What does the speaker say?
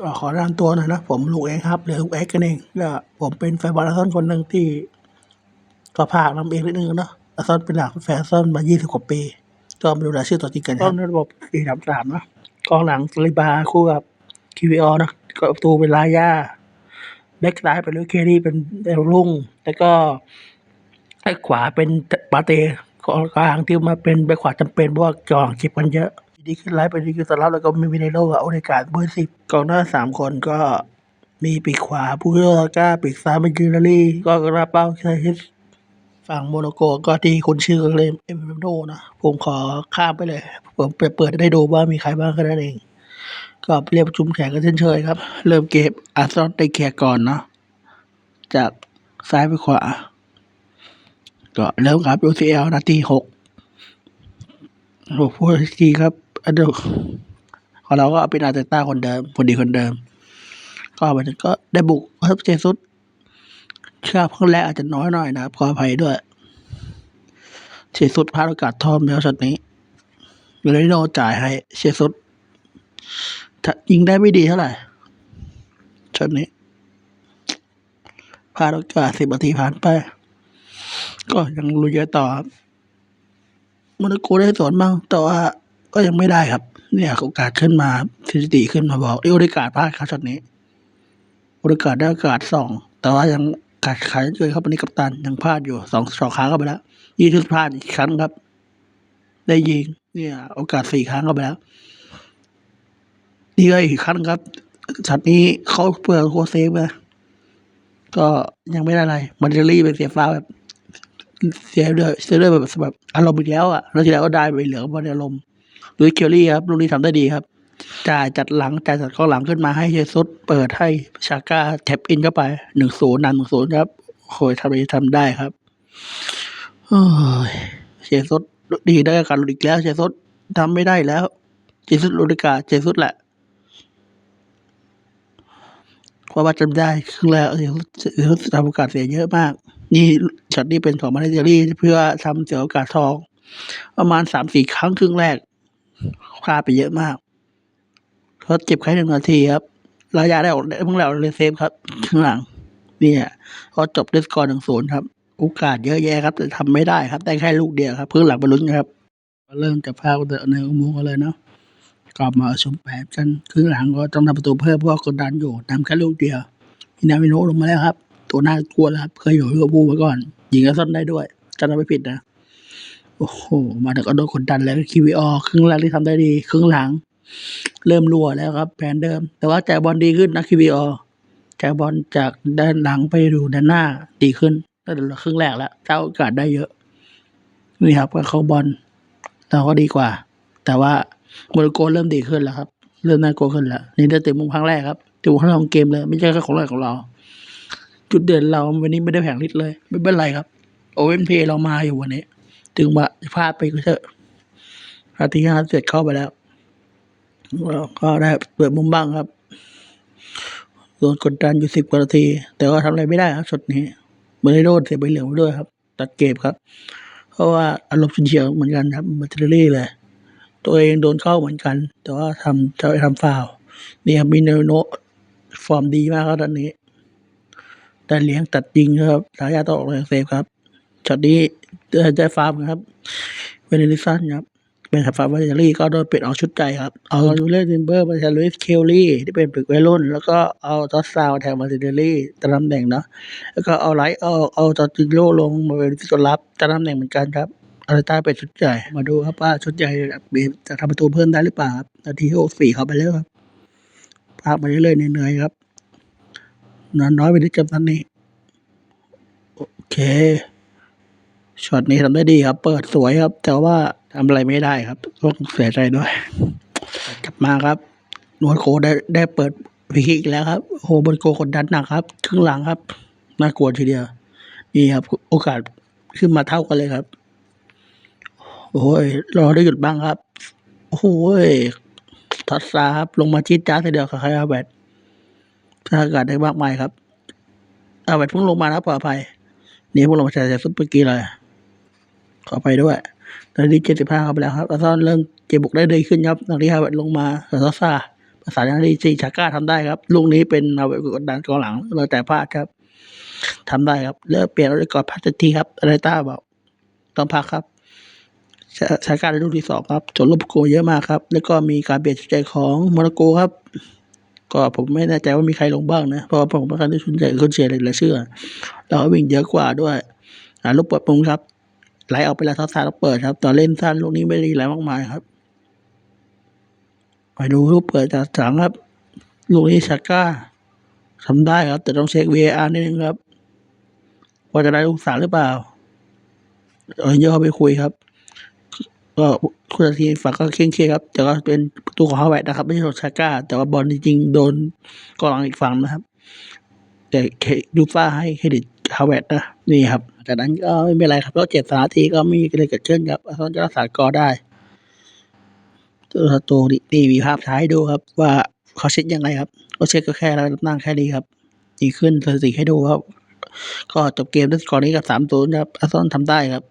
ก็ขอแนะนำตัวหน่อยนะผมลุงเอกครับหรือลุงเอ็กกันเองก็ผมเป็นแฟนบอลอาร์เซนอลคนหนึ่งที่ก็ภาคนำเองนิดนึงเนาะอาร์เซนอลเป็นหลักแฟนอาร์เซนอลมา 20 กว่าปี ก็มาดูรายชื่อตัวจริงกันครับในระบบ4 3 3นะกองหลังซาลิบาคู่กับคิวิออนะก็ประตูเป็นลายาแบ็กซ้ายเป็นลุยเครี่เป็นเดลลุงแล้วก็แบ็กขวาเป็นปาเตกองกลางที่มาเป็นแบ็กขวาจำเป็นเพราะว่าจองจิบกันเยอะ ดีขึ้นไลฟ์ไปดีขึ้นสลับแล้วก็มีวินโลกับโอเดกาเบอร์สิบกองหน้าสามคนก็มีปีกขวาผู้เล่นก้าปีกซ้ายเป็นจินารีก็กระเป้าใช้ฮิสฝั่งโมร็อกโกก็ที่คุณชื่อเลยเอ็มเบโนนะ ผมขอข้ามไปเลย ผมไปเปิดได้ดูว่ามีใครบ้างแค่นั้นเอง ก็เรียกประชุมแขกกันเช่นเคยครับ เริ่มเกมอาร์ซอลได้แขกก่อนเนาะจากซ้ายไปขวา ก็เริ่มครับ UCL นาทีหกโอ้โหพูดทีครับ อันเดียวของเราก็เป็นอาร์เตต้าคนเดิมคนดีคนเดิม ก็มันก็ได้บุกครับเจสุดเชื่อเพิ่งแรกอาจจะน้อยหน่อยนะครับขออภัยด้วยเจสุดพลาดโอกาสทอมแล้วช็อตนี้เลยโนจ่ายให้เจสุดยิงได้ไม่ดีเท่าไหร่ช็อตนี้พลาดโอกาสสิบนาทีผ่านไป ก็ยังลุยต่อครันโกได้สวนบ้างแต่ว่า ก็ยังไม่ได้ครับ เนี่ยโอกาสขึ้นมาสถิติขึ้นมาบอกเอโอริกาดพลาดครับช็อตนี้โอริกาดได้โอกาสสองแต่ว่ายังขาดขายเกินครับวันนี้กัปตันยังพลาดอยู่สองสองครั้งเข้าไปแล้วยี่ชุดพลาดอีกครั้งครับ ได้ยิงเนี่ย โอกาสสี่ครั้งเข้าไปแล้วนี่ก็อีกครั้งครับช็อตนี้เขาเพื่อโคเซฟนะก็ยังไม่ได้อะไรมันเดลี่เป็นเสียฟ้าวแบบเสียด้วยเสียด้วยแบบแบบอารมณ์อีกแล้วอะแล้วทีแล้วก็ได้ไปเหลือบอลอารมณ์ ลุยเคลลี่ครับลูกนี้ทำได้ดีครับจ่ายจัดหลังจ่ายจัดข้างหลังขึ้นมาให้เจสุสเปิดให้ชาก้าแท็บอินเข้าไปหนึ่งศูนย์นำหนึ่งศูนย์ครับโอยทำไมทำได้ครับโอ้ยเจสุสดีได้การหลุดอีกแล้วเจสุสทำไม่ได้แล้วเจสุสลูดิกาเจสุสแหละเพราะว่าจำได้ครึ่งแรกเจสุสเจสุสทำโอกาสเสียเยอะมาก นี่ช็อตนี้เป็นของมาเลเซียเพื่อทำเสียโอกาสทอง ประมาณสามสี่ครั้งครึ่งแรก พลาดไปเยอะมากเขาเจ็บแค่หนึ่งนาทีครับระยะได้ออกได้เพิ่งแล้วเลยเซฟครับข้างหลัง เนี่ยก็จบด้วยสกอร์หนึ่งศูนย์ครับ โอกาสเยอะแยะครับ แต่ทำไม่ได้ครับ ได้แค่ลูกเดียวครับเพิ่งหลังไปลุ้นครับเริ่มจะพากันในอุโมงค์เลยเนาะกลับมาชมแผนกันครึ่งหลังก็ต้องทำประตูเพิ่มเพราะกดดันอยู่นำแค่ลูกเดียวมินามิโนะลงมาแล้วครับ ตัวหน่ากลัวแล้วครับ เคยอยู่ลิเวอร์พูลมาก่อนยิงกระส้นได้ด้วยจำไม่ผิดนะ โอ้โห มาถึงก็โดนกดดันแล้วคีวีออครึ่งแรกที่ทำได้ดี ครึ่งหลัง เริ่มรั่วแล้วครับแผนเดิม แต่ว่าจ่ายบอลดีขึ้นนะคีวีออจ่ายบอลจากด้านหลังไปดูด้านหน้าดีขึ้นตั้งแต่ครึ่งแรกแล้วเจ้าโอกาสได้เยอะนี่ครับก็เข้าบอลเราก็ดีกว่า แต่ว่าโมร็อกโกเริ่มดีขึ้นแล้วครับ เริ่มน่ากลัวขึ้นแล้วนี่ได้เต็มมุมครั้งแรกครับเต็มมุมครั้งแรกของเกมเลย ไม่ใช่แค่ของแรกของเรา จุดเด่นเราวันนี้ไม่ได้แผงลิดเลย ไม่เป็นไรครับ โอเวนเพเรามาอยู่วันนี้ ถึงว่าพลาดไปก็เถอะนาทีห้าเสร็จเข้าไปแล้วเราก็ได้เปิดมุมบ้างครับโดนกดดันอยู่สิบกว่านาที แต่ก็ทำอะไรไม่ได้ครับช็อตนี้มือนได้โดนเสียใบเหลืองไปด้วยครับ ตัดเกมครับ เพราะว่าอารมณ์ฉุนเฉียวเหมือนกันครับมาเทอรี่เลย ตัวเองโดนเข้าเหมือนกัน แต่ว่าทำจะทำฟาวนี่ครับมีเนโนฟอร์มดีมากครับตอนนี้ได้เลี้ยงตัดยิงครับสายาต่อออกเลยเซฟครับช็อตนี้ ได้ฟาร์มครับ เวเนลิสันครับ เป็นฟาร์มวาเจอรี่ก็โดนเปลี่ยนออกชุดใจครับ เอาลูเลติมเบอร์มาแทนลุยส์เคลลี่ที่เป็นปึกวัยรุ่น แล้วก็เอาจอร์จซาวแทนมาติเดลี่ตามตำแหน่งเนาะ แล้วก็เอาไลท์เอาเอาจอร์จิโลลงมาเป็นตัวรับตามตำแหน่งเหมือนกันครับอาร์ต้าเป็นชุดใหญ่ มาดูครับว่าชุดใหญ่จะทำประตูเพิ่มได้หรือเปล่าครับ นาทีที่หกสี่เข้าไปแล้วครับพากมาเรื่อยๆเหนื่อยๆครับนอนน้อยไปนิดกับตอนนี้โอเค ช็อตนี้ทำได้ดีครับ เปิดสวยครับ แต่ว่าทำอะไรไม่ได้ครับต้องเสียใจด้วย กลับมาครับนวลโคได้ได้เปิดพีคิกอีกแล้วครับโอ้โหบนโกกดดันหนักครับครึ่งหลังครับน่ากลัวทีเดียว นี่ครับ โอกาสขึ้นมาเท่ากันเลยครับ โอ้ยรอได้หยุดบ้างครับ โอ้โหทัศซาครับลงมาจี๊ดจ้าทีเดียวกับใครอาแบดถ้าอากาศได้มากมายครับอาแบดเพิ่งลงมานะปลอดภัยนี่พวกเรามาจากซุปเปอร์กีเลย ขอไปด้วยตอนนี้เจ็ดสิบห้าเข้าไปแล้วครับอาซอนเริ่มเก็บบุกได้ดีขึ้นครับตอนที่ฮาเวิร์ดลงมาซาซาไปสายนาทีซีชาก้าทำได้ครับลูกนี้เป็นมาเวลกดดันกองหลังเลยแต่พลาดครับทำได้ครับเลือกเปลี่ยนแล้วกอดพัชทีครับอะไรต้าบอกต้องพักครับชาก้าในลูกที่สองครับจนลูกโกเยอะมากครับ แล้วก็มีการเปลี่ยนใจของโมนาโกครับ ก็ผมไม่แน่ใจว่ามีใครลงบ้างนะ เพราะว่าผมเป็นคนที่ชุนใจคนเชียร์เลยลยเชื่อแล้ววิ่งเยอะกว่าด้วยลูกเปิดมุมครับ ไหลออกไปแล้วทัศน์แล้วเปิดครับ ต่อเล่นสั้นลูกนี้ไม่ด้อะไรมากมายครับ ไปดูลูกเปิดจากถังครับ ลูกนี้ชาก้าทำได้ครับ แต่ต้องเช็ค VAR นิดนึงครับว่าจะได้ลูกสามหรือเปล่าเอาเยอะเข้าไปคุยครับ ก็คุณทีฝั่งก็เคร่งเครียดครับ แต่ก็เป็นประตูของฮาวเวดนะครับ ไม่ใช่ของชาก้า แต่ว่าบอลจริงๆโดนกองหลังอีกฝั่งนะครับ แต่ยูฟ่าให้เครดิต ฮาวเวิร์ดนะนี่ครับ จากนั้นก็ไม่เป็นไรครับแล้วเจ็ดสามนาทีก็ไม่มีอะไรเกิดขึ้นครับอาร์เซนอลจะรักษากอได้ตัวตัวนี่มีภาพท้ายดูครับ ว่าเขาเช็คยังไงครับก็เช็คก็แค่ระดับนั่งแค่นี้ครับดีขึ้นสถิติให้ดูครับ ก็จบเกมด้วยสกอร์นี้กับสามศูนย์ครับอาร์เซนอลทำได้ครับ